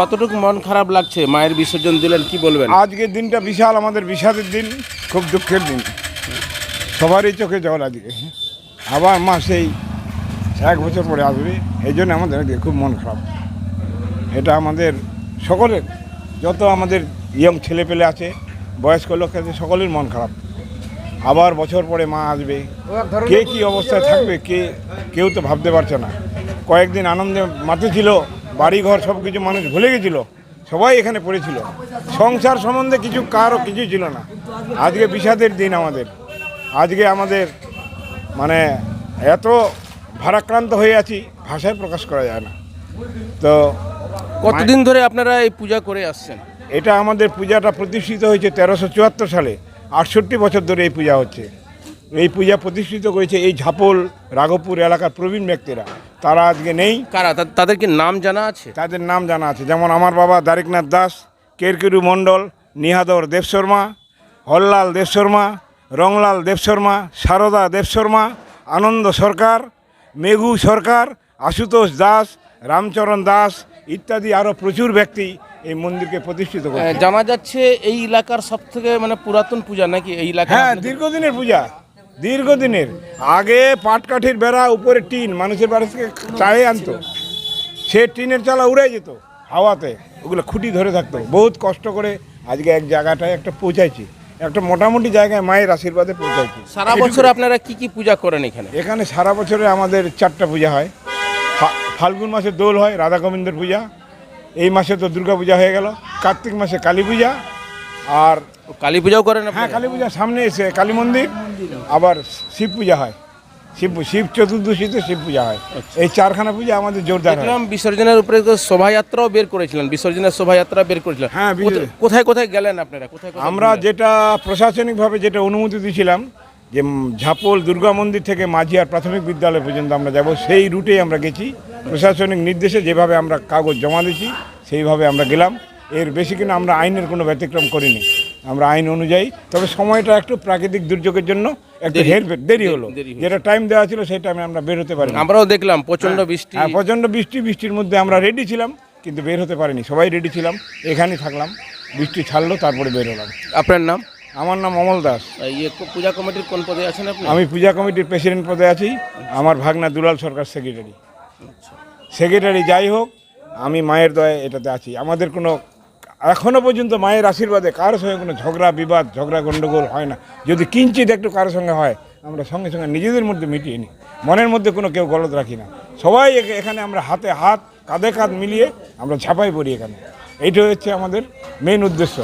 কতটুকু মন খারাপ লাগছে? মায়ের বিসর্জন দিলেন, কি বলবেন? আজকের দিনটা বিশাল, আমাদের বিষাদের দিন, খুব দুঃখের দিন। সবারই চোখে জল আজকে। আবার মা সেই এক বছর পরে আসবে, এই জন্য আমাদের খুব মন খারাপ। এটা আমাদের সকলের, যত আমাদের ইয়ং ছেলেপেলে আছে, বয়স্ক লোক আছে, সকলের মন খারাপ। আবার বছর পরে মা আসবে, কে কি অবস্থায় থাকবে, কে, কেউ তো ভাবতে পারছে না। কয়েকদিন আনন্দে মাতে ছিল বাড়ি ঘর সব কিছু মানুষ ভুলে গেছিল, সবাই এখানে পড়েছিল। সংসার সম্বন্ধে কিছু কারও কিছু ছিল না। আজকে বিষাদের দিন আমাদের। আজকে আমাদের মানে এত ভারাক্রান্ত হয়ে আছি, ভাষায় প্রকাশ করা যায় না। তো কতদিন ধরে আপনারা এই পূজা করে আসছেন? এটা আমাদের পূজাটা প্রতিষ্ঠিত হয়েছে তেরোশো চুয়াত্তর সালে আটষট্টি বছর ধরে এই পূজা হচ্ছে। এই পূজা প্রতিষ্ঠিত করেছে এই ঝাপল রাঘবপুর এলাকার প্রবীণ ব্যক্তিরা। তারা আজকে নেই। কারা? তা- তাদের কি নাম জানা আছে? তাদের নাম জানা আছে। যেমন আমার বাবা দারিকনাথ দাস কেরকেরু মণ্ডল নিহাদর দেবশর্মা হল্লাল দেবশর্মা রংলাল দেবশর্মা সারদা দেবশর্মা আনন্দ সরকার মেঘু সরকার আশুতোষ দাস রামচরণ দাস ইত্যাদি আরও প্রচুর ব্যক্তি এই মন্দিরকে প্রতিষ্ঠিত করে জানা যাচ্ছে এই এলাকার সব থেকে মানে পুরাতন পূজা নাকি এই এলাকা হ্যাঁ দীর্ঘদিনের পূজা দীর্ঘদিনের। আগে পাটকাঠির বেড়া উপরে টিন মানুষের বাড়ি থেকে চায়ে আনতো। সে টিনের চালা উড়ে যেত হাওয়াতে। ওগুলো খুঁটি ধরে থাকতো। বহুত কষ্ট করে আজকে এক জায়গাটায় একটা পৌঁছাইছি। একটা মোটামুটি জায়গায় মায়ের আশীর্বাদে পৌঁছাইছি। সারা বছর আপনারা কি কি পূজা করেন এখানে? এখানে সারা বছরে আমাদের চারটা পূজা হয়। ফাল্গুন মাসে দোল হয় রাধা গোবিন্দের পূজা। এই মাসে তো দুর্গা পূজা হয়ে গেল কার্তিক মাসে কালী পূজা। আর কালী পূজাও করেন হ্যাঁ কালী পূজা সামনে এসে কালী মন্দির আবার শিব পূজা হয়। শিব শিব চতুর্দশীতে শিব পূজা হয়। এই চারখানা পূজা আমাদের জোরদার দেখলাম বিসর্জনের উপরে তো শোভাযাত্রাও বের করেছিলেন বিসর্জনের শোভাযাত্রা বের করেছিলেন। হ্যাঁ, কোথায়- কোথায় গেলেন আপনারা? কোথায় আমরা যেটা প্রশাসনিকভাবে যেটা অনুমতি দিয়েছিলাম যে ঝাপল দুর্গা মন্দির থেকে মাঝিয়ার প্রাথমিক বিদ্যালয় পর্যন্ত আমরা যাব সেই রুটেই আমরা গেছি। প্রশাসনিক নির্দেশে যেভাবে আমরা কাগজ জমা দিয়েছি সেইভাবে আমরা গেলাম। এর বেশি কিনা আমরা আইনের কোনো ব্যতিক্রম করিনি। আমরা আইন অনুযায়ী তবে সময়টা একটু প্রাকৃতিক দুর্যোগের জন্য একটু দেরি- হের দেরি হলো। যেটা টাইম দেওয়া ছিল সেই টাইমে আমরা বের হতে পারি আমরাও দেখলাম প্রচণ্ড বৃষ্টি। হ্যাঁ প্রচণ্ড বৃষ্টি বৃষ্টির মধ্যে আমরা রেডি ছিলাম কিন্তু বের হতে পারিনি। সবাই রেডি ছিলাম এখানেই থাকলাম। বৃষ্টি ছাড়লো তারপরে বের হলাম। আপনার নাম? আমার নাম অমল দাস। ইয়ে পূজা কমিটির কোন পদে আছেন আপনি? আমি পূজা কমিটির প্রেসিডেন্ট পদে আছি। আমার ভাগনা দুলাল সরকার সেক্রেটারি। সেক্রেটারি যাই হোক আমি মায়ের দয়ে এটাতে আছি। আমাদের কোনো এখনও পর্যন্ত মায়ের আশীর্বাদে কারোর সঙ্গে কোনো ঝগড়া বিবাদ ঝগড়া গণ্ডগোল হয় না। যদি কিঞ্চিত একটু কারোর সঙ্গে হয় আমরা সঙ্গে সঙ্গে নিজেদের মধ্যে মিটিয়ে নিই। মনের মধ্যে কোনো কেউ গলত রাখি না। সবাই এখানে আমরা হাতে হাত কাঁধে কাঁধ মিলিয়ে আমরা ঝাঁপাই পড়ি এখানে। এইটা হচ্ছে আমাদের মেন উদ্দেশ্য।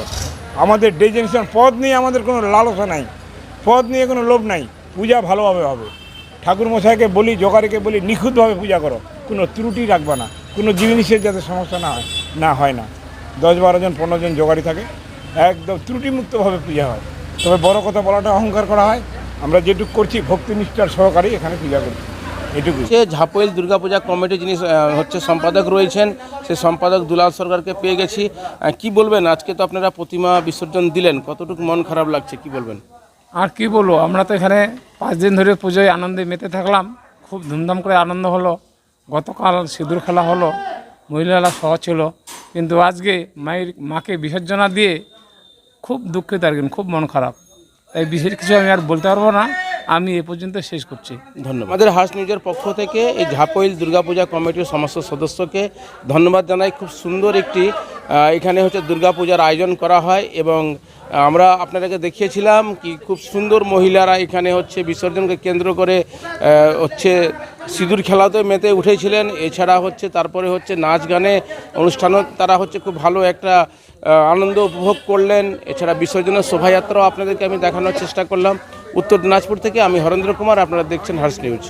আমাদের ডেজিনেশন পদ নিয়ে আমাদের কোনো লালসা নাই। পদ নিয়ে কোনো লোভ নাই। পূজা ভালোভাবে হবে। ঠাকুর মশাইকে বলি জোগাড়িকে বলি, নিখুঁতভাবে পূজা করো। কোনো ত্রুটি রাখবা না। কোনো জিনিসের যাতে সমস্যা না হয় না হয় না। দশ বারো জন, পনেরো জন জোগাড়ি থাকে। একদম ত্রুটিমুক্তভাবে পূজা হয়। তবে বড় কথা বলাটা অহংকার করা হয়। আমরা যেটুকু করছি, ভক্তিনিষ্ঠার সহকারে এখানে পূজা করছি। এটুকুই। সে ঝাপইল দুর্গাপূজা কমিটি যিনি হচ্ছে সম্পাদক রয়েছেন সেই সম্পাদক দুলাল সরকারকে পেয়ে গেছি। কি বলবেন? আজকে তো আপনারা প্রতিমা বিসর্জন দিলেন। কতটুকু মন খারাপ লাগছে? কি বলবেন? আর কি বলব? আমরা তো এখানে পাঁচ দিন ধরে পুজোয় আনন্দে মেতে থাকলাম। খুব ধুমধাম করে আনন্দ হলো। গতকাল সিঁদুর খেলা হলো। মহিলারা সহ ছিল। কিন্তু আজকে মায়ের মাকে বিসর্জনা দিয়ে খুব দুঃখিত আর খুব মন খারাপ। তাই বিশেষ কিছু আমি আর বলতে পারব না। আমি এ পর্যন্ত শেষ করছি। ধন্যবাদ। আমাদের হার্স নিউজের পক্ষ থেকে এই ঝাপইল দুর্গাপূজা কমিটির সমস্ত সদস্যকে ধন্যবাদ জানাই। খুব সুন্দর একটি এখানে হচ্ছে দুর্গাপূজার আয়োজন করা হয় এবং আমরা আপনাদেরকে দেখিয়েছিলাম কি খুব সুন্দর মহিলারা এখানে হচ্ছে বিসর্জনকে কেন্দ্র করে হচ্ছে সিঁদুর খেলাতে মেতে উঠেছিলেন। এছাড়া হচ্ছে তারপরে হচ্ছে নাচ গানে অনুষ্ঠানও তারা হচ্ছে খুব ভালো একটা আনন্দ উপভোগ করলেন। এছাড়া বিসর্জনের শোভাযাত্রাও আপনাদেরকে আমি দেখানোর চেষ্টা করলাম। উত্তর দিনাজপুর থেকে আমি হরেন্দ্র কুমার, আপনারা দেখছেন হার্স নিউজ।